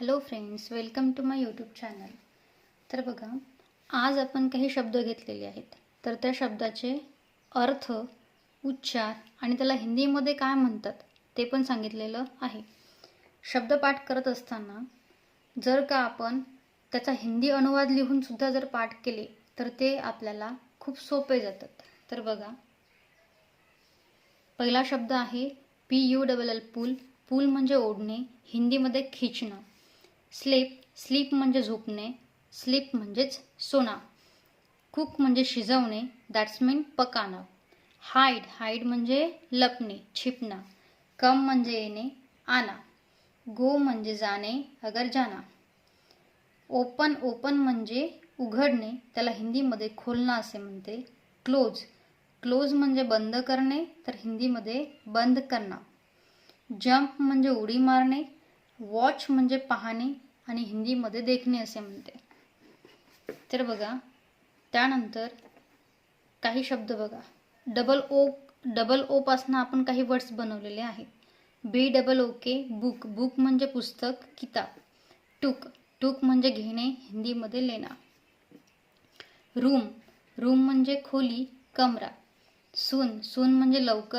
Hello friends welcome to my YouTube channel तर बघा आज आपण काही शब्द घेतलेले आहेत. तर त्या शब्दाचे अर्थ उच्चार आणि त्याला हिंदीमध्ये काय म्हणतात ते पण सांगितलेलं आहे. शब्दपाठ करत असताना जर का आपण त्याचा हिंदी अनुवाद लिहूनसुद्धा जर पाठ केले तर ते आपल्याला खूप सोपे जातात. तर बघा पहिला शब्द आहे P U double L pool. Pool म्हणजे ओढणे हिंदीमध्ये खिचणं. स्लीप स्लीप म्हणजे झोपणे स्लीप म्हणजेच सोना. कुक म्हणजे शिजवणे दॅट्स मीन पकाणं. हाईड हाईड म्हणजे लपणे छिपणं. कम म्हणजे येणे आणा. गो म्हणजे जाणे अगर जाना ओपन ओपन म्हणजे उघडणे त्याला हिंदीमध्ये खोलणं असे म्हणते. क्लोज क्लोज म्हणजे बंद करणे तर हिंदीमध्ये बंद करणं. जंप म्हणजे उडी मारणे वॉच म्हणजे पाहणे आणि हिंदीमध्ये देखणे असे म्हणते. तर बघा त्यानंतर काही शब्द बघा. डबल ओ डबल ओपासनं आपण काही वर्ड्स बनवलेले आहेत. B double O K book book म्हणजे पुस्तक किताब. टूक टूक म्हणजे घेणे हिंदीमध्ये लेना रूम रूम म्हणजे खोली कमरा. सून सून म्हणजे लवकर